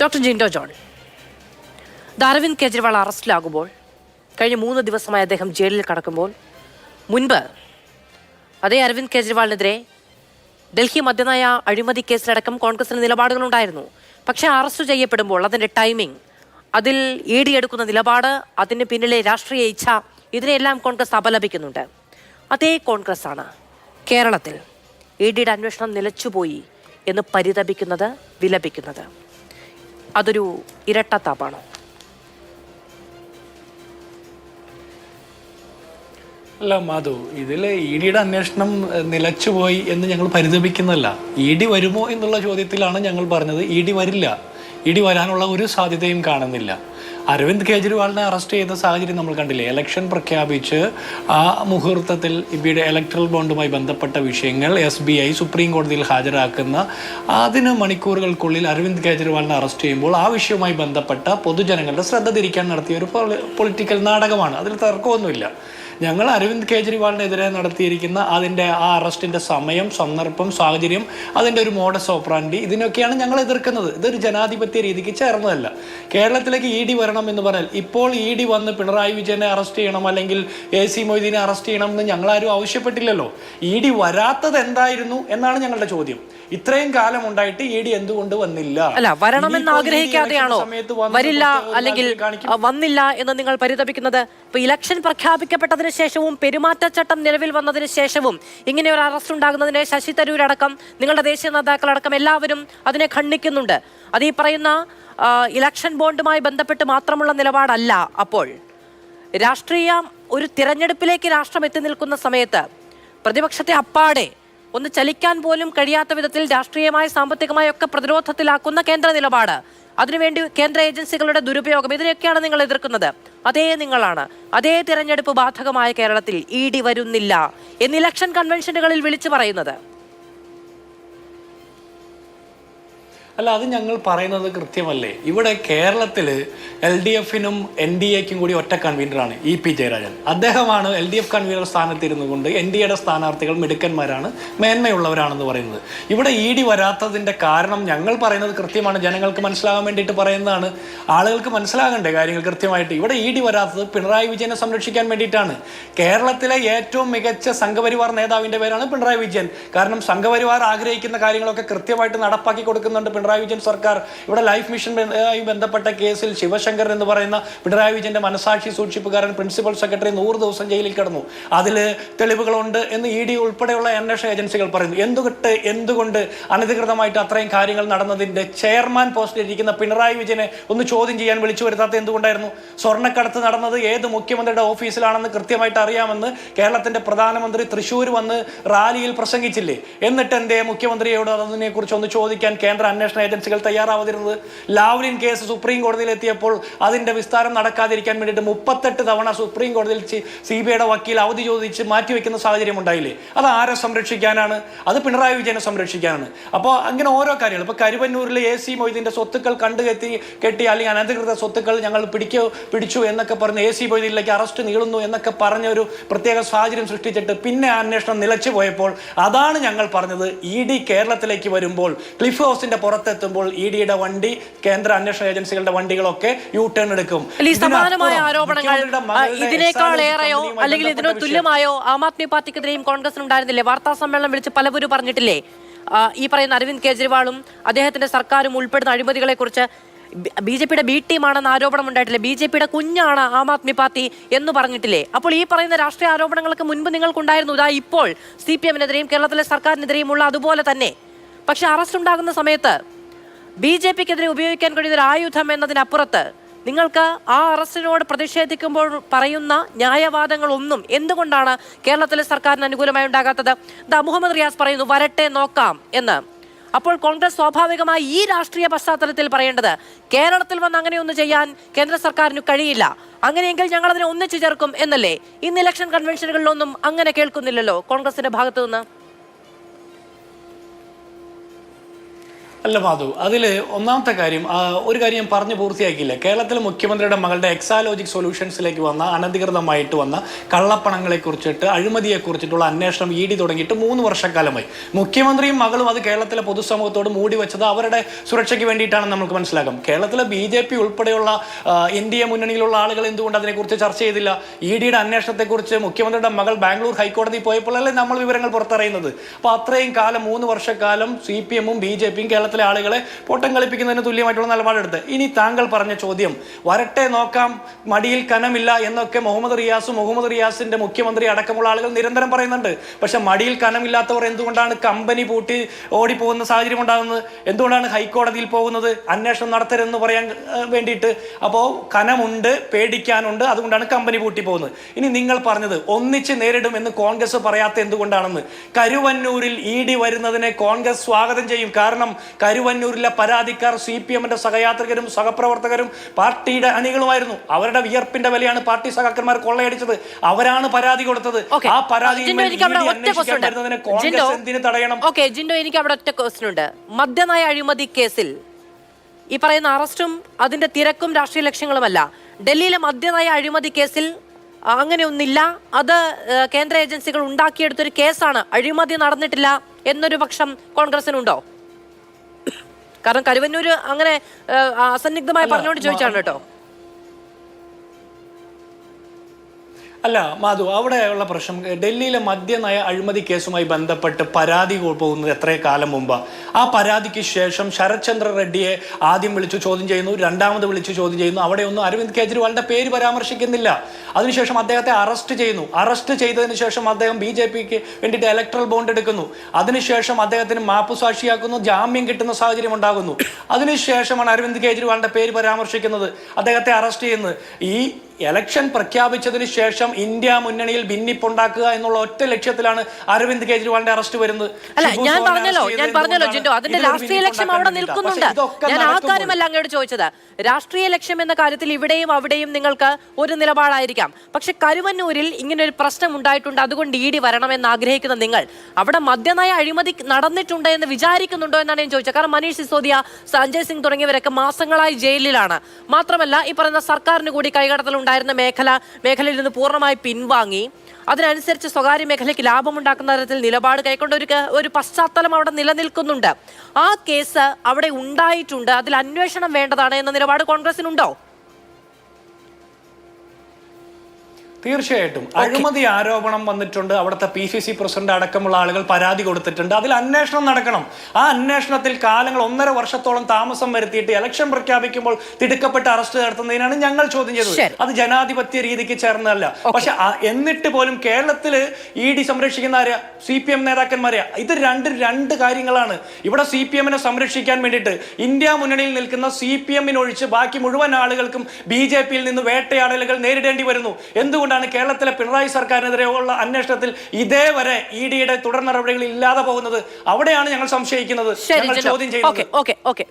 Doctor Jinto John Arvind Kejriwal അറസ്റ്റിലാകുമ്പോൾ കഴിഞ്ഞ മൂന്ന് ദിവസമായി അദ്ദേഹം ജയിലിൽ കടക്കുമ്പോൾ മുൻപ് അതേ അരവിന്ദ് കെജ്രിവാളിനെതിരെ ഡൽഹി മദ്യനയ അഴിമതി കേസിലടക്കം കോൺഗ്രസിന് നിലപാടുകളുണ്ടായിരുന്നു. പക്ഷേ അറസ്റ്റ് ചെയ്യപ്പെടുമ്പോൾ അതിന്റെ ടൈമിംഗ് അതിൽ എടുക്കുന്ന നിലപാട് അതിന് പിന്നിലെ രാഷ്ട്രീയ ഇച്ഛ ഇതിനെല്ലാം കോൺഗ്രസ് അപലപിക്കുന്നുണ്ട്. അതേ കോൺഗ്രസ്സാണ് കേരളത്തിൽ ഇ ഡിയുടെ അന്വേഷണം നിലച്ചുപോയി എന്ന് പരിതപിക്കുന്നത് വിലപിക്കുന്നത്. അതൊരു ഇരട്ടത്താപ്പാണോ അല്ല മാധു ഇതിൽ ഇ ഡിയുടെ അന്വേഷണം നിലച്ചുപോയി എന്ന് ഞങ്ങൾ പരിതപിക്കുന്നല്ല ഇ ഡി വരുമോ എന്നുള്ള ചോദ്യത്തിലാണ് ഞങ്ങൾ പറഞ്ഞത്. ഇ ഡി വരില്ല. ഇ ഡി വരാനുള്ള ഒരു സാധ്യതയും കാണുന്നില്ല. അരവിന്ദ് കെജ്രിവാളിനെ അറസ്റ്റ് ചെയ്ത സാഹചര്യം നമ്മൾ കണ്ടില്ലേ? ഇലക്ഷൻ പ്രഖ്യാപിച്ച് ആ മുഹൂർത്തത്തിൽ ഇബിയുടെ ഇലക്ട്രൽ ബോണ്ടുമായി ബന്ധപ്പെട്ട വിഷയങ്ങൾ എസ് ബി ഐ സുപ്രീം കോടതിയിൽ ഹാജരാക്കുന്ന അതിന് മണിക്കൂറുകൾക്കുള്ളിൽ അരവിന്ദ് കെജ്രിവാളിനെ അറസ്റ്റ് ചെയ്യുമ്പോൾ ആ വിഷയവുമായി ബന്ധപ്പെട്ട പൊതുജനങ്ങളുടെ ശ്രദ്ധ തിരിക്കാൻ നടത്തിയ ഒരു പൊളിറ്റിക്കൽ നാടകമാണ്. അതിൽ തർക്കമൊന്നുമില്ല. ഞങ്ങൾ അരവിന്ദ് കെജ്രിവാളിനെതിരെ നടത്തിയിരിക്കുന്ന അതിന്റെ ആ അറസ്റ്റിന്റെ സമയം സന്ദർഭം സാഹചര്യം അതിന്റെ ഒരു മോഡസ് ഓപ്പറാൻഡി ഇതിനൊക്കെയാണ് ഞങ്ങൾ എതിർക്കുന്നത്. ഇതൊരു ജനാധിപത്യ രീതിക്ക് ചേർന്നതല്ല. കേരളത്തിലേക്ക് ഇ ഡി വരണം എന്ന് പറഞ്ഞാൽ ഇപ്പോൾ ഇ ഡി വന്ന് പിണറായി വിജയനെ അറസ്റ്റ് ചെയ്യണം അല്ലെങ്കിൽ എ സി മൊയ്തീനെ അറസ്റ്റ് ചെയ്യണം എന്ന് ഞങ്ങളാരും ആവശ്യപ്പെട്ടില്ലല്ലോ. ഇ ഡി വരാത്തത് എന്തായിരുന്നു എന്നാണ് ഞങ്ങളുടെ ചോദ്യം. ഇത്രയും കാലം ഉണ്ടായിട്ട് ഇ ഡി എന്തുകൊണ്ട് വന്നില്ല? അല്ല വരണമെന്ന് ആഗ്രഹിക്കാതെയാണോ? വരില്ല അല്ലെങ്കിൽ വന്നില്ല എന്ന് നിങ്ങൾ പരിതപിക്കുന്നത്? ഇപ്പൊ ഇലക്ഷൻ പ്രഖ്യാപിക്കപ്പെട്ടതിന് ശേഷവും പെരുമാറ്റച്ചട്ടം നിലവിൽ വന്നതിന് ശേഷവും ഇങ്ങനെ ഒരു അറസ്റ്റ് ഉണ്ടാകുന്നതിനെ ശശി തരൂരടക്കം നിങ്ങളുടെ ദേശീയ നേതാക്കളടക്കം എല്ലാവരും അതിനെ ഖണ്ഡിക്കുന്നുണ്ട്. അത് ഈ പറയുന്ന ഇലക്ഷൻ ബോണ്ടുമായി ബന്ധപ്പെട്ട് മാത്രമുള്ള നിലപാടല്ല അപ്പോൾ. രാഷ്ട്രീയ ഒരു തിരഞ്ഞെടുപ്പിലേക്ക് രാഷ്ട്രം എത്തി നിൽക്കുന്ന സമയത്ത് പ്രതിപക്ഷത്തെ അപ്പാടെ ഒന്ന് ചലിക്കാൻ പോലും കഴിയാത്ത വിധത്തിൽ രാഷ്ട്രീയമായ സാമ്പത്തികമായ ഒക്കെ പ്രതിരോധത്തിലാക്കുന്ന കേന്ദ്ര നിലപാട്. അതിനുവേണ്ടി കേന്ദ്ര ഏജൻസികളുടെ ദുരുപയോഗം. ഇതിനെയൊക്കെയാണ് നിങ്ങൾ എതിർക്കുന്നത്. അതേ നിങ്ങളാണ്. അതേ തിരഞ്ഞെടുപ്പ് ബാധകമായ കേരളത്തിൽ ഇ ഡി വരുന്നില്ല എന്ന് ഇലക്ഷൻ കൺവെൻഷനുകളിൽ വിളിച്ചു പറയുന്നത്. അല്ല അത് ഞങ്ങൾ പറയുന്നത് കൃത്യമല്ലേ? ഇവിടെ കേരളത്തിൽ എൽ ഡി എഫിനും എൻ ഡി എക്കും കൂടി ഒറ്റ കൺവീനറാണ് ഇ പി ജയരാജൻ. അദ്ദേഹമാണ് എൽ ഡി എഫ് കൺവീനർ സ്ഥാനത്തിരുന്നു കൊണ്ട് എൻ ഡി എയുടെ സ്ഥാനാർത്ഥികൾ മിടുക്കന്മാരാണ് മേന്മയുള്ളവരാണെന്ന് പറയുന്നത്. ഇവിടെ ഇ ഡി വരാത്തതിന്റെ കാരണം ഞങ്ങൾ പറയുന്നത് കൃത്യമാണ് ജനങ്ങൾക്ക് മനസ്സിലാകാൻ വേണ്ടിയിട്ട് പറയുന്നതാണ്. ആളുകൾക്ക് മനസ്സിലാകണ്ടേ കാര്യങ്ങൾ കൃത്യമായിട്ട്. ഇവിടെ ഇ ഡി വരാത്തത് പിണറായി വിജയനെ സംരക്ഷിക്കാൻ വേണ്ടിയിട്ടാണ്. കേരളത്തിലെ ഏറ്റവും മികച്ച സംഘപരിവാർ നേതാവിന്റെ പേരാണ് പിണറായി വിജയൻ. കാരണം സംഘപരിവാർ ആഗ്രഹിക്കുന്ന കാര്യങ്ങളൊക്കെ കൃത്യമായിട്ട് നടപ്പാക്കി കൊടുക്കുന്നുണ്ട് പിണറായി വിജയൻ സർക്കാർ ഇവിടെ ലൈഫ് മിഷൻ ആയി ബന്ധപ്പെട്ട കേസിൽ ശിവശങ്കർ എന്ന് പറയുന്ന പിണറായി വിജയന്റെ മനസാക്ഷി സൂക്ഷിപ്പുകാരൻ പ്രിൻസിപ്പൽ സെക്രട്ടറി നൂറ് ദിവസം ജയിലിൽ കിടന്നു. അതിൽ തെളിവുകളുണ്ട് എന്ന് ഇ ഡി ഉൾപ്പെടെയുള്ള അന്വേഷണ ഏജൻസികൾ പറയുന്നു. എന്തുകൊണ്ട് എന്തുകൊണ്ട് അനധികൃതമായിട്ട് അത്രയും കാര്യങ്ങൾ നടന്നതിന്റെ ചെയർമാൻ പോസ്റ്റിൽ ഇരിക്കുന്ന പിണറായി വിജയനെ ഒന്ന് ചോദ്യം ചെയ്യാൻ വിളിച്ചു വരുത്താത്ത എന്തുകൊണ്ടായിരുന്നു? സ്വർണക്കടത്ത് നടന്നത് ഏത് മുഖ്യമന്ത്രിയുടെ ഓഫീസിലാണെന്ന് കൃത്യമായിട്ട് അറിയാമെന്ന് കേരളത്തിന്റെ പ്രധാനമന്ത്രി തൃശ്ശൂർ വന്ന് റാലിയിൽ പ്രസംഗിച്ചില്ലേ? എന്നിട്ട് എന്തേ മുഖ്യമന്ത്രിയോട് അതിനെക്കുറിച്ച് ഒന്ന് ചോദിക്കാൻ കേന്ദ്ര അന്വേഷണ ഏജൻസികൾ തയ്യാറാവാതിരുന്നത്. ലാവ്ലിൻ കേസ് സുപ്രീം കോടതിയിൽ എത്തിയപ്പോൾ അതിന്റെ വിസ്താരം നടക്കാതിരിക്കാൻ വേണ്ടിയിട്ട് മുപ്പത്തെട്ട് തവണ സുപ്രീം കോടതിയിൽ സി ബി ഐയുടെ വക്കീൽ അവധി ചോദിച്ച് മാറ്റിവെക്കുന്ന സാഹചര്യം ഉണ്ടായില്ലേ? അത് ആരെ സംരക്ഷിക്കാനാണ്? അത് പിണറായി വിജയനെ സംരക്ഷിക്കാനാണ്. അപ്പോൾ അങ്ങനെ ഓരോ കാര്യങ്ങൾ. ഇപ്പോൾ കരുവന്നൂരിലെ എ സി മൊയ്തീന്റെ സ്വത്തുക്കൾ കണ്ടുകെത്തി കെട്ടി അല്ലെങ്കിൽ അനധികൃത സ്വത്തുക്കൾ ഞങ്ങൾ പിടിക്കോ പിടിച്ചു എന്നൊക്കെ പറഞ്ഞ് എ സി മൊയ്തീനിലേക്ക് അറസ്റ്റ് നീളുന്നു എന്നൊക്കെ പറഞ്ഞ ഒരു പ്രത്യേക സാഹചര്യം സൃഷ്ടിച്ചിട്ട് പിന്നെ അന്വേഷണം നിലച്ചു പോയപ്പോൾ അതാണ് ഞങ്ങൾ പറഞ്ഞത്. ഇ ഡി കേരളത്തിലേക്ക് വരുമ്പോൾ ക്ലിഫ് ഹൗസിന്റെ പുറത്തെത്തുമ്പോൾ ഇ ഡിയുടെ വണ്ടി കേന്ദ്ര അന്വേഷണ ഏജൻസികളുടെ വണ്ടികളൊക്കെ യു ടേൺ എടുക്കും സമാനമായ ആരോപണങ്ങൾ മുഖ്യമന്ത്രിയുടെ ഇതിനേക്കാൾ ഏറെയോ അല്ലെങ്കിൽ ഇതിനോ തുല്യമായോ ആം ആദ്മി പാർട്ടിക്കെതിരെയും കോൺഗ്രസിന് ഉണ്ടായിരുന്നില്ലേ? വാർത്താ സമ്മേളനം വിളിച്ച് പലവരും പറഞ്ഞിട്ടില്ലേ? ഈ പറയുന്ന അരവിന്ദ് കെജ്രിവാളും അദ്ദേഹത്തിന്റെ സർക്കാരും ഉൾപ്പെടുന്ന അഴിമതികളെ കുറിച്ച് ബി ജെ പിയുടെ ബി ടീമാണെന്ന് ആരോപണം ഉണ്ടായിട്ടില്ലേ? ബി ജെ പിയുടെ കുഞ്ഞാണ് ആം ആദ്മി പാർട്ടി എന്ന് പറഞ്ഞിട്ടില്ലേ? അപ്പോൾ ഈ പറയുന്ന രാഷ്ട്രീയ ആരോപണങ്ങൾക്ക് മുൻപ് നിങ്ങൾക്കുണ്ടായിരുന്നു. ഇതാ ഇപ്പോൾ സി പി എമ്മിനെതിരെയും കേരളത്തിലെ സർക്കാരിനെതിരെയുമുള്ള അതുപോലെ തന്നെ. പക്ഷെ അറസ്റ്റ് ഉണ്ടാകുന്ന സമയത്ത് ബി ജെ പിക്കെതിരെ ഉപയോഗിക്കാൻ കഴിയുന്ന ഒരു ആയുധം എന്നതിനപ്പുറത്ത് നിങ്ങൾക്ക് ആ അറസ്റ്റിനോട് പ്രതിഷേധിക്കുമ്പോൾ പറയുന്ന ന്യായവാദങ്ങളൊന്നും എന്തുകൊണ്ടാണ് കേരളത്തിലെ സർക്കാരിന് അനുകൂലമായി ഉണ്ടാകാത്തത്? ദ മുഹമ്മദ് റിയാസ് പറയുന്നു വരട്ടെ നോക്കാം എന്ന്. അപ്പോൾ കോൺഗ്രസ് സ്വാഭാവികമായി ഈ രാഷ്ട്രീയ പശ്ചാത്തലത്തിൽ പറയേണ്ടത് കേരളത്തിൽ വന്ന് അങ്ങനെയൊന്നും ചെയ്യാൻ കേന്ദ്ര സർക്കാരിന് കഴിയില്ല. അങ്ങനെയെങ്കിൽ ഞങ്ങൾ അതിനെ ഒന്നിച്ചു ചേർക്കും എന്നല്ലേ? ഇന്ന് ഇലക്ഷൻ കൺവെൻഷനുകളിലൊന്നും അങ്ങനെ കേൾക്കുന്നില്ലല്ലോ കോൺഗ്രസിന്റെ ഭാഗത്തു നിന്ന് അല്ല മാധു അതിൽ ഒന്നാമത്തെ കാര്യം ഒരു കാര്യം ഞാൻ പറഞ്ഞു പൂർത്തിയാക്കിയില്ല? കേരളത്തിലെ മുഖ്യമന്ത്രിയുടെ മകളുടെ എക്സാലോജിക് സൊല്യൂഷൻസിലേക്ക് വന്ന അനധികൃതമായിട്ട് വന്ന കള്ളപ്പണങ്ങളെ കുറിച്ചിട്ട് അഴിമതിയെ കുറിച്ചിട്ടുള്ള അന്വേഷണം ഇ ഡി തുടങ്ങിയിട്ട് മൂന്ന് വർഷക്കാലമായി. മുഖ്യമന്ത്രിയും മകളും അത് കേരളത്തിലെ പൊതുസമൂഹത്തോട് മൂടി വെച്ചത് അവരുടെ സുരക്ഷയ്ക്ക് വേണ്ടിയിട്ടാണെന്ന് നമുക്ക് മനസ്സിലാക്കാം. കേരളത്തിലെ ബി ജെ പി ഉൾപ്പെടെയുള്ള എൻ ഡി എ മുന്നണിയിലുള്ള ആളുകൾ എന്തുകൊണ്ട് അതിനെക്കുറിച്ച് ചർച്ച ചെയ്തില്ല? ഇ ഡിയുടെ അന്വേഷണത്തെക്കുറിച്ച് മുഖ്യമന്ത്രിയുടെ മകൾ ബാംഗ്ലൂർ ഹൈക്കോടതി പോയപ്പോഴല്ലേ നമ്മൾ വിവരങ്ങൾ പുറത്തറിയുന്നത്? അപ്പോൾ അത്രയും കാലം മൂന്ന് വർഷക്കാലം സി പി എമ്മും ബി ജെ പിയും കേരളത്തിലെ ആളുകളെ പൊട്ടം കളിപ്പിക്കുന്നതിന് തുല്യമായിട്ടുള്ള നിലപാടെടുത്ത്. ഇനി താങ്കൾ പറഞ്ഞ ചോദ്യം വരട്ടെ നോക്കാം മടിയിൽ കനമില്ല എന്നൊക്കെ മുഹമ്മദ് റിയാസും മുഹമ്മദ് റിയാസിന്റെ മുഖ്യമന്ത്രി അടക്കമുള്ള ആളുകൾ നിരന്തരം പറയുന്നുണ്ട്. പക്ഷെ മടിയിൽ കനമില്ലാത്തവർ എന്തുകൊണ്ടാണ് കമ്പനി പൂട്ടി ഓടിപ്പോകുന്ന സാഹചര്യം ഉണ്ടാകുന്നത്? എന്തുകൊണ്ടാണ് ഹൈക്കോടതിയിൽ പോകുന്നത്? അന്വേഷണം നടത്തരുതെന്ന് പറയാൻ വേണ്ടിയിട്ട്. അപ്പോൾ കനമുണ്ട് പേടിക്കാനുണ്ട് അതുകൊണ്ടാണ് കമ്പനി പൂട്ടി പോകുന്നത്. ഇനി നിങ്ങൾ പറഞ്ഞത് ഒന്നിച്ച് നേരിടും എന്ന് കോൺഗ്രസ് പറയാത്ത എന്തുകൊണ്ടാണെന്ന്. കരുവന്നൂരിൽ ഇ ഡി വരുന്നതിനെ കോൺഗ്രസ് സ്വാഗതം ചെയ്യും. കാരണം കരുവന്നൂരിലെ പരാതിക്കാർ സി പി എമ്മിന്റെ സഹയാത്രികരും സഹപ്രവർത്തകരും പാർട്ടിയുടെ അണികളുമായിരുന്നു. അവരുടെ വിയർപ്പിന്റെ വിലയാണ് പാർട്ടി സഹാക്കന്മാർ കൊള്ളയടിച്ചത്. അവരാണ് പരാതി കൊടുത്തത്. ആ പരാതി കോൺഗ്രസ് എന്തിന് തടയണം? ഓക്കെ ജിൻഡോ എനിക്ക് അവിടെ ഒറ്റ ക്വസ്റ്റൻ ഉണ്ട്. മദ്യനയ അഴിമതി കേസിൽ ഈ പറയുന്ന അറസ്റ്റും അതിന്റെ തിരക്കും രാഷ്ട്രീയ ലക്ഷ്യങ്ങളുമല്ല. ഡൽഹിയിലെ മദ്യനയ അഴിമതി കേസിൽ അങ്ങനെയൊന്നില്ല. അത് കേന്ദ്ര ഏജൻസികൾ ഉണ്ടാക്കിയെടുത്തൊരു കേസാണ്. അഴിമതി നടന്നിട്ടില്ല എന്നൊരു പക്ഷം കോൺഗ്രസിനുണ്ടോ? കാരണം കരുവന്നൂര് അങ്ങനെ അസന്നിഗ്ധമായി പറഞ്ഞുകൊണ്ട് ചോദിച്ചാണ് കേട്ടോ. അല്ല മാധു അവിടെയുള്ള പ്രശ്നം ഡൽഹിയിലെ മദ്യനയ അഴിമതി കേസുമായി ബന്ധപ്പെട്ട് പരാതി പോകുന്നത് എത്ര കാലം മുമ്പ്. ആ പരാതിക്ക് ശേഷം ശരത്ചന്ദ്ര റെഡ്ഡിയെ ആദ്യം വിളിച്ചു ചോദ്യം ചെയ്യുന്നു രണ്ടാമത് വിളിച്ചു ചോദ്യം ചെയ്യുന്നു. അവിടെയൊന്നും അരവിന്ദ് കെജ്രിവാളിന്റെ പേര് പരാമർശിക്കുന്നില്ല. അതിനുശേഷം അദ്ദേഹത്തെ അറസ്റ്റ് ചെയ്യുന്നു. അറസ്റ്റ് ചെയ്തതിനു ശേഷം അദ്ദേഹം ബി ജെ പിക്ക് വേണ്ടിയിട്ട് ഇലക്ട്രൽ ബോണ്ട് എടുക്കുന്നു. അതിനുശേഷം അദ്ദേഹത്തിന് മാപ്പ് സാക്ഷിയാക്കുന്നു ജാമ്യം കിട്ടുന്ന സാഹചര്യം ഉണ്ടാകുന്നു. അതിനുശേഷമാണ് അരവിന്ദ് കെജ്രിവാളിന്റെ പേര് പരാമർശിക്കുന്നത് അദ്ദേഹത്തെ അറസ്റ്റ് ചെയ്യുന്നത്. ഈ ഇലക്ഷൻ പ്രഖ്യാപിച്ചതിന് ശേഷം ഇന്ത്യ മുന്നണിയിൽ ഭിന്നിപ്പുണ്ടാക്കുക എന്നുള്ള ഒറ്റ ലക്ഷ്യത്തിലാണ് അരവിന്ദ് കെജ്രിവാളിന്റെ അറസ്റ്റ് വരുന്നത്. അല്ല ഞാൻ പറഞ്ഞല്ലോ ഞാൻ പറഞ്ഞല്ലോ ജിന്റോ ജിൻഡോ അതിന്റെ രാഷ്ട്രീയ ലക്ഷ്യം അവിടെ നിൽക്കുന്നുണ്ട്. ഞാൻ ആ കാര്യമല്ല അങ്ങോട്ട് ചോദിച്ചത്. രാഷ്ട്രീയ ലക്ഷ്യം എന്ന കാര്യത്തിൽ ഇവിടെയും അവിടെയും നിങ്ങൾക്ക് ഒരു നിലപാടായിരിക്കാം. പക്ഷെ കരുവന്നൂരിൽ ഇങ്ങനെ ഒരു പ്രശ്നം ഉണ്ടായിട്ടുണ്ട് അതുകൊണ്ട് ഇ ഡി വരണമെന്ന് ആഗ്രഹിക്കുന്ന നിങ്ങൾ. അവിടെ മദ്യനയ അഴിമതി നടന്നിട്ടുണ്ട് എന്ന് വിചാരിക്കുന്നുണ്ടോ എന്നാണ് ഞാൻ ചോദിച്ചത്. കാരണം മനീഷ് സിസോദിയ സഞ്ജയ് സിംഗ് തുടങ്ങിയവരൊക്കെ മാസങ്ങളായി ജയിലിലാണ്. മാത്രമല്ല ഈ പറയുന്ന സർക്കാരിന് കൂടി കൈകടത്തൽ ഉണ്ടായിരുന്ന മേഖല മേഖലയിൽ നിന്ന് പൂർണമായി പിൻവാങ്ങി. അതിനനുസരിച്ച് സ്വകാര്യ മേഖലയ്ക്ക് ലാഭമുണ്ടാക്കുന്ന തരത്തിൽ നിലപാട് കൈക്കൊണ്ട ഒരു ഒരു പശ്ചാത്തലം അവിടെ നിലനിൽക്കുന്നുണ്ട്. ആ കേസ് അവിടെ ഉണ്ടായിട്ടുണ്ട്. അതിൽ അന്വേഷണം വേണ്ടതാണ് എന്ന നിലപാട് കോൺഗ്രസിനുണ്ടോ? തീർച്ചയായിട്ടും. അഴിമതി ആരോപണം വന്നിട്ടുണ്ട്. അവിടുത്തെ പി സി സി പ്രസിഡന്റ് അടക്കമുള്ള ആളുകൾ പരാതി കൊടുത്തിട്ടുണ്ട്. അതിൽ അന്വേഷണം നടക്കണം. ആ അന്വേഷണത്തിൽ കാലങ്ങൾ ഒന്നര വർഷത്തോളം താമസം വരുത്തിയിട്ട് ഇലക്ഷൻ പ്രഖ്യാപിക്കുമ്പോൾ തിടുക്കപ്പെട്ട് അറസ്റ്റ് നടത്തുന്നതിനാണ് ഞങ്ങൾ ചോദ്യം ചെയ്തത്. അത് ജനാധിപത്യ രീതിക്ക് ചേർന്നതല്ല. പക്ഷെ എന്നിട്ട് പോലും കേരളത്തിൽ ഇ ഡി സംരക്ഷിക്കുന്ന ആരാ? സി പി എം നേതാക്കന്മാരെയാ ഇത് രണ്ട് രണ്ട് കാര്യങ്ങളാണ്. ഇവിടെ സി പി എമ്മിനെ സംരക്ഷിക്കാൻ വേണ്ടിയിട്ട് ഇന്ത്യ മുന്നണിയിൽ നിൽക്കുന്ന സി പി എമ്മിനൊഴിച്ച് ബാക്കി മുഴുവൻ ആളുകൾക്കും ബി ജെ പിയിൽ നിന്ന് വേട്ടയാടലുകൾ നേരിടേണ്ടി വരുന്നു. എന്തുകൊണ്ടാണ് കേരളത്തിലെ പിണറായി സർക്കാരിനെതിരെയുള്ള അന്വേഷണത്തിൽ ഇതേവരെ ഇ ഡിയുടെ തുടർ നടപടികൾ ഇല്ലാതെ പോകുന്നത്. അവിടെയാണ് ഞങ്ങൾ സംശയിക്കുന്നത്. ഞങ്ങൾ ചോദ്യം ചെയ്യുന്നത്. Okay okay okay.